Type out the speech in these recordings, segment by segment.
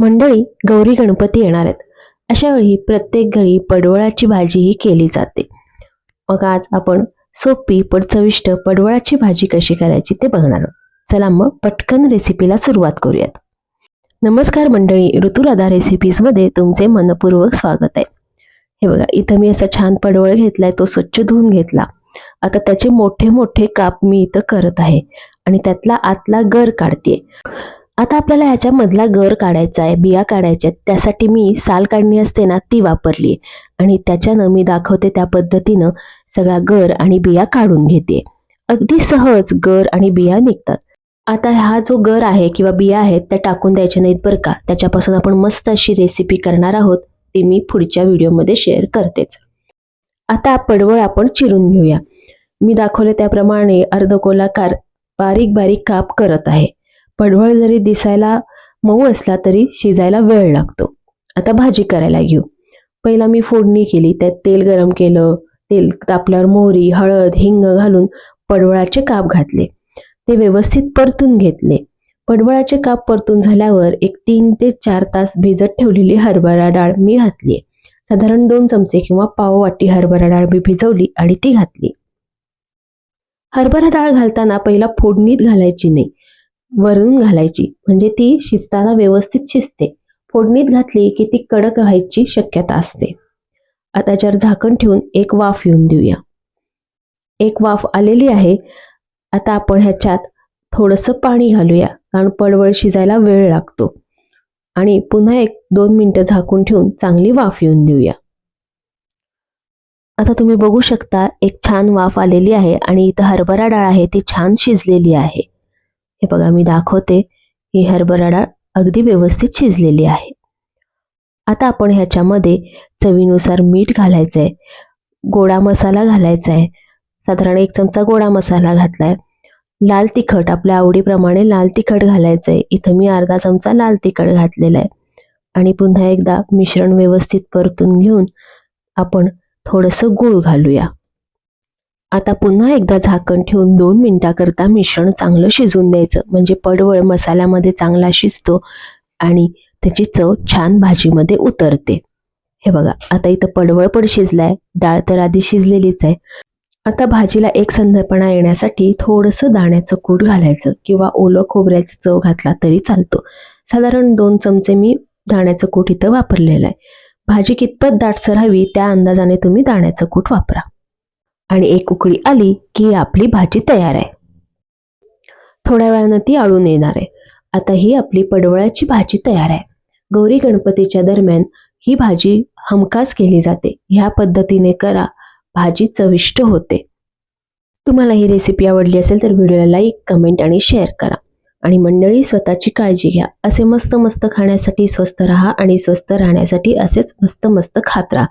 मंडळी गौरी गणपती येणार आहेत. अशा वेळी प्रत्येक घरी पडवळाची भाजी ही केली जाते. मग आज आपण सोपी पण चविष्ट पडवळाची भाजी कशी करायची ते बघणार आहोत. चला मग पटकन रेसिपीला सुरुवात करूयात. नमस्कार मंडळी ऋतुराधा रेसिपीजमध्ये तुमचे मनपूर्वक स्वागत आहे. हे बघा इथं मी असा छान पडवळ घेतलाय तो स्वच्छ धुवून घेतला. आता त्याचे मोठे मोठे काप मी इथं करत आहे आणि त्यातला आतला गर काढते आता आपल्याला ह्याच्यामधला गर काढायचा आहे बिया काढायच्या आहेत त्यासाठी मी साल काढणी असते ना ती वापरली आणि त्याच्यानं मी दाखवते त्या पद्धतीनं सगळा गर आणि बिया काढून घेते. अगदी सहज गर आणि बिया निघतात. आता हा जो गर आहे किंवा बिया आहेत त्या टाकून द्यायच्या नाहीत बरं का. त्याच्यापासून आपण मस्त अशी रेसिपी करणार आहोत ती मी पुढच्या व्हिडिओमध्ये शेअर करतेच. आता पडवळ आपण चिरून घेऊया. मी दाखवले त्याप्रमाणे अर्धगोलाकार बारीक बारीक काप करत आहे. पडवळ जरी दिसायला मऊ असला तरी शिजायला वेळ लागतो. आता भाजी करायला घेऊ पहिला मी फोडणी केली त्यात तेल गरम केलं. तेल तापल्यावर मोहरी हळद हिंग घालून पडवळाचे काप घातले. ते व्यवस्थित परतून घेतले. पडवळाचे काप परतून झाल्यावर एक तीन ते चार तास भिजत ठेवलेली हरभरा डाळ मी घातली. साधारण दोन चमचे किंवा पाव वाटी हरभरा डाळ मी भिजवली आणि ती घातली. हरभरा डाळ घालताना पहिला फोडणीत घालायची नाही. वरून घालायची. म्हणजे ती शिजताना व्यवस्थित शिजते. फोडणीत घातली की ती कडक राहायची शक्यता असते. आता त्याच्यावर झाकण ठेवून एक वाफ येऊन देऊया. एक वाफ आलेली आहे. आता आपण ह्याच्यात थोडंसं पाणी घालूया कारण पडवळ शिजायला वेळ लागतो. आणि पुन्हा एक दोन मिनटं झाकून ठेवून चांगली वाफ येऊन देऊया. आता तुम्ही बघू शकता एक छान वाफ आलेली आहे आणि इथं हरभरा डाळ आहे ती छान शिजलेली आहे. हे बघा मी दाखवते. ही हरभरा डाळ अगदी व्यवस्थित शिजलेली आहे. आता आपण ह्याच्यामध्ये चवीनुसार मीठ घालायचं आहे गोडा मसाला घालायचा आहे साधारण एक चमचा गोडा मसाला घातलाय. लाल तिखट आपल्या आवडीप्रमाणे लाल तिखट घालायचं आहे इथं मी अर्धा चमचा लाल तिखट घातलेला आहे आणि पुन्हा एकदा मिश्रण व्यवस्थित परतून घेऊन आपण थोडंसं गूळ घालूया. आता पुन्हा एकदा झाकण ठेवून दोन मिनिटाकरता मिश्रण चांगलं शिजून द्यायचं. म्हणजे पडवळ मसाल्यामध्ये चांगला शिजतो आणि त्याची चव छान भाजीमध्ये उतरते. हे बघा आता इथं पडवळ पण शिजलाय डाळ तर आधी शिजलेलीच आहे. आता भाजीला एक संधपणा येण्यासाठी थोडंसं दाण्याचं कूट घालायचं किंवा ओलं खोबऱ्याचं चव घातला तरी चालतो. साधारण दोन चमचे मी दाण्याचं कूट इथं वापरलेलं आहे. भाजी कितपत दाटसर हवी त्या अंदाजाने तुम्ही दाण्याचं कूट वापरा. आणि एक उकळी आली की आपली भाजी तयार आहे. थोड्या वेळानं ती आळून येणार आहे. आता ही आपली पडवळाची भाजी तयार आहे. गौरी गणपतीच्या दरम्यान ही भाजी हमखास केली जाते. ह्या पद्धतीने करा. भाजी चविष्ट होते. तुम्हाला ही रेसिपी आवडली असेल तर व्हिडिओला लाईक कमेंट आणि शेअर करा. आणि मंडळी स्वतःची काळजी घ्या. असे मस्त मस्त खाण्यासाठी स्वस्त राहा आणि स्वस्त राहण्यासाठी असेच मस्त मस्त खात राहा.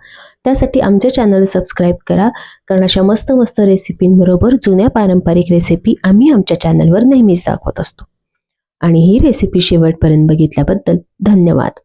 त्यासाठी आमचे चॅनल सबस्क्राईब करा. कारण अशा मस्त मस्त रेसिपींबरोबर जुन्या पारंपरिक रेसिपी आम्ही आमच्या चॅनलवर नेहमीच दाखवत असतो. आणि ही रेसिपी शेवटपर्यंत बघितल्याबद्दल धन्यवाद.